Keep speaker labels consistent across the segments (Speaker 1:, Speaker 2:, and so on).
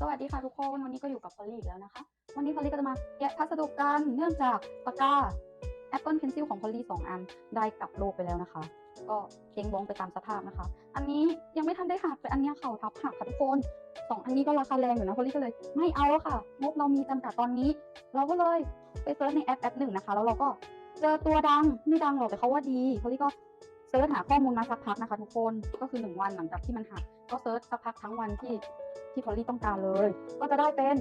Speaker 1: สวัสดีค่ะทุกคนวันนี้ก็อยู่กับพอลลี่อีกแล้วนะคะ วันนี้พอลลี่ก็จะมาแกะพัสดุกันเนื่องจากปากกา Apple Pencil ของพอลลี่สองอันได้กลับโลกไปแล้วนะคะ ก็เจ๊งบงไปตามสภาพนะคะ อันนี้ยังไม่ทันได้หักแต่อันนี้เข่าทับหักค่ะทุกคนสองอันนี้ก็ราคาแรงอยู่นะพอลลี่ก็เลยไม่เอาแล้วค่ะงบเรามีจำกัดตอนนี้ เราก็เลยไปเซิร์ชในแอปแอปหนึ่งนะคะ แล้วเราก็เจอตัวดังไม่ดังหรอกแต่เขาว่าดีพอลลี่ก็ ซิร์ชหาข้อมูลมาสักพักนะคะทุกคนก็คือหนึ่งวันหลังจากที่มันหักก็เซิร์ชสักพักทั้งวันที่ที่พอลลี่ต้องการเลย ก็จะได้เป็น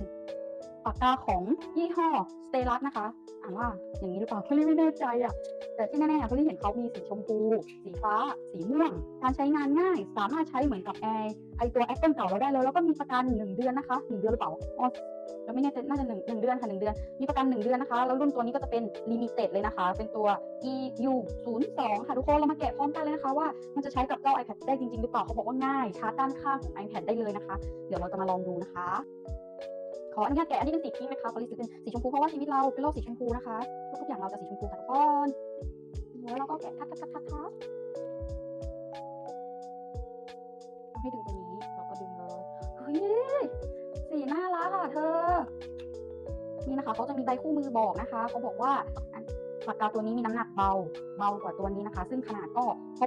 Speaker 1: ปากกาของยี่ห้อสเตลัสนะคะ อ่านว่าอย่างนี้หรือเปล่าพอลลี่ไม่แน่ใจอะ แต่ที่แน่ๆพอลลี่เห็นเขามีสีชมพู สีฟ้า สีม่วง การใช้งานง่าย สามารถใช้เหมือนกับแอร์ไอตัวแอปเปิลเก่าเราได้เลยแล้วก็มีประกันหนึ่งเดือนนะคะหนึ่งเดือนหรือเปล่าอ๋อเราไม่แน่ใจน่าจะหนึ่งหนึ่งเดือนค่ะหนึ่งเดือน มีประกันหนึ่งเดือนนะคะ แล้วรุ่นตัวนี้ก็จะเป็นลิมิเต็ดเลยนะคะ เป็นตัว EU 0 2ค่ะทุกคนเรามาแกะพร้อมกันเลยนะคะ ว่ามันจะใช้กับเจ้า iPad ได้จริงๆหรือเปล่าเขาบอกว่าง่ายชาร์จด้านข้างของ iPad ได้เลยนะคะ เดี๋ยวเราจะมาลองดูนะคะ ขออนุญาตแกะอันนี้เป็นสีพิงค์นะคะพอลิสเป็นสีชมพู เพราะว่าชีวิตเราเป็นโลกสีชมพูนะคะทุกๆอย่างเราจะสีชมพูค่ะทุกคนแล้วเราก็แกะทัดทัดทัดทัดทัดให้ดึงตรงนี้เราก็ดึงเลยเฮ้ยสีน่ารักอะเธอ นี่นะคะเขาจะมีใบคู่มือบอกนะคะเขาบอกว่าปากกาตัวนี้มีน้ำหนักเบาเบากว่าตัวนี้นะคะ ซึ่งขนาดก็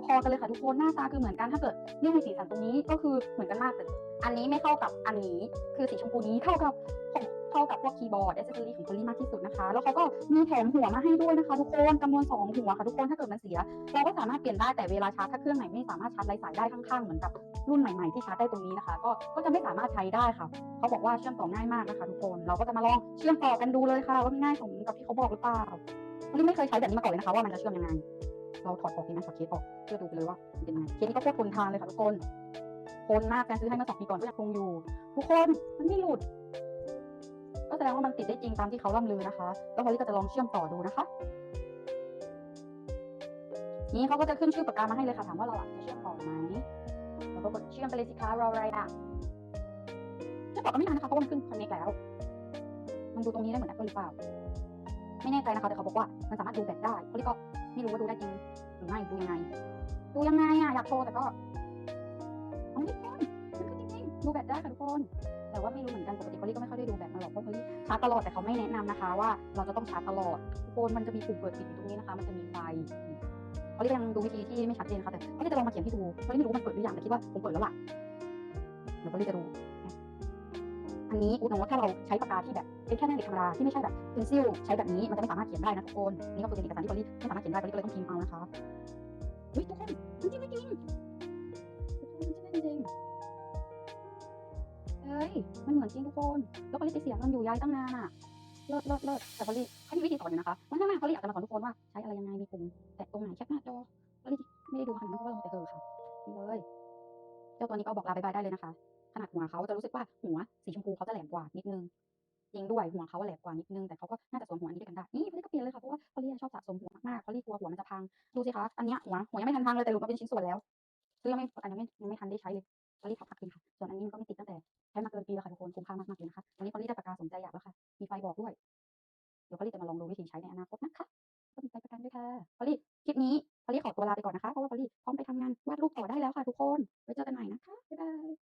Speaker 1: พอๆกันเลยค่ะทุกคนหน้าตาคือเหมือนกันถ้าเกิดเรื่องในสีสันตรงนี้ก็คือเหมือนกันมากแต่อันนี้ไม่เข้ากับอันนี้ คือสีชมพูนี้เข้ากับของ เข้ากับพวกคีย์บอร์ดแอสเซสซอรี่ของพอลลี่มากที่สุดนะคะ แล้วเขาก็มีแถมหัวมาให้ด้วยนะคะ ทุกคนจำนวนสองหัวค่ะทุกคนถ้าเกิดมันเสีย เราก็สามารถเปลี่ยนได้แต่เวลาชาร์จถ้าเครื่องไหนไม่สามารถชาร์จไร้สายได้ข้างๆเหมือนกับรุ่นใหม่ๆที่ชาร์จได้ตรงนี้นะคะ ก็ก็จะไม่สามารถใช้ได้ค่ะเขาบอกว่าเชื่อมต่อง่ายมากนะคะ ทุกคนเราก็จะมาลองเชื่อมต่อกันดูเลยค่ะว่ามันง่ายสมกับที่เขาบอกหรือเปล่าวันนี้ไม่เคยใช้แบบนี้มาก่อนเลยนะคะว่ามันจะเชื่อมยังไงเราถอดออกดีไหมถอดเคสออกเพื่อดูไปเลยว่าเป็นยังไงเคสนี้ก็โคตรทนทานเลยค่ะทุกคนทนมากแฟนซื้อให้มื่อสองปีก่อนก็ยังคงอยู่ ทุกคนมันไม่หลุด ก็แสดงว่ามันติดได้จริงตามที่เขาล่ำลือนะคะ แล้วพอลี่ก็จะลองเชื่อมต่อดูนะคะ นี่เขาก็จะขึ้นชื่อปากกามาให้เลยค่ะ ถามว่าเราจะเชื่อมต่อไหมเราก็กดเชื่อมไปเลยสิคะรออะไรอะเชื่อมต่อก็ไม่นานนะคะเพราะว่ามันขึ้นคอนเนคแล้วมันดูตรงนี้ได้เหมือน Apple หรือเปล่า ไม่แน่ใจนะคะแต่เขาบอกว่ามันสามารถดูแบตได้เขาเรียกก็ไม่รู้ว่าดูได้จริงหรือไม่ดูยังไง ดูยังไงอะอยากโชว์แต่ก็ไม่ได้ ดูแบตได้ค่ะทุกคน แต่ว่าไม่รู้เหมือนกันปกติเขาเรียกก็ไม่ค่อยได้ดูแบตมาหรอกเพราะเขาเรียกชาร์จตลอดแต่เขาไม่แนะนำนะคะ ว่าเราจะต้องชาร์จตลอดทุกคนมันจะมีปุ่มเปิดปิดอยู่ตรงนี้นะคะ มันจะมีไฟเขาเรียกยังดูวิธีที่ไม่ชัดเจนนะคะแต่เขาเรียกจะลองมาเขียนให้ดูเขาเรียกไม่รู้มันเปิดหรือยังแต่คิดว่าคงเปิดแล้วล่ะเดี๋ยวเขาเรียกจะดูอันนี้อุดหนุนว่าถ้าเราใช้ปากกาที่แบบเป็นแค่แม่เหล็กธรรมดาที่ไม่ใช่แบบเพนซิลใช้แบบนี้มันจะไม่สามารถเขียนได้นะทุกคนนี่ก็คือเป็นเอกสารที่พอลลี่ไม่สามารถเขียนได้พอลลี่ก็เลยต้องพิมพ์เอานะคะเฮ้ยทุกคน มันเหมือนจริงทุกคนแล้วพอลลี่ไปเสียเงินอยู่ย้ายตั้งนานอะเลิศเลิศเลิศแต่พอลลี่เขามีวิธีสอนอยู่นะคะวันหน้าพอลลี่อยากจะมาสอนทุกคนว่าใช้อะไรยังไงมีปุ่มแตะตรงไหนแคปหน้าจอพอลลี่ไม่ได้ดูขนาดนั้นเพราะว่าเราแต่เธอค่ะนี่เลยเจ้าตัวนี้ก็บอกลาบายบายได้เลยนะคะขนาดหัวเขาจะรู้สึกว่าหัวสีชมพูเขาจะแหลมกว่านิดนึงจริงด้วยหัวเขาแหลมกว่านิดนึงแต่เขาก็น่าจะสวมหัวนี้ด้วยกันได้นี่พอลี่ก็เปลี่ยนเลยค่ะเพราะว่าพอลี่ชอบสะสมหัวมากพอลี่กลัวหัวมันจะพังดูสิคะอันเนี้ยหัวหัวยังไม่ทันพังเลยแต่หลุดมาเป็นชิ้นส่วนแล้วซื้อยังไม่อันยังไม่ยังไม่ทันได้ใช้เลยพอลี่ขับขัดคืนค่ะส่วนอันนี้มันก็ไม่ติดตั้งแต่ใช้ ค่ะพอลี่คลิปนี้พอลี่ขอตัวลาไปก่อนนะคะ เพราะว่าพอลี่พร้อมไปทำงานวาดรูปต่อได้แล้วค่ะทุกคน ไว้เจอกันใหม่นะคะ บ๊ายบาย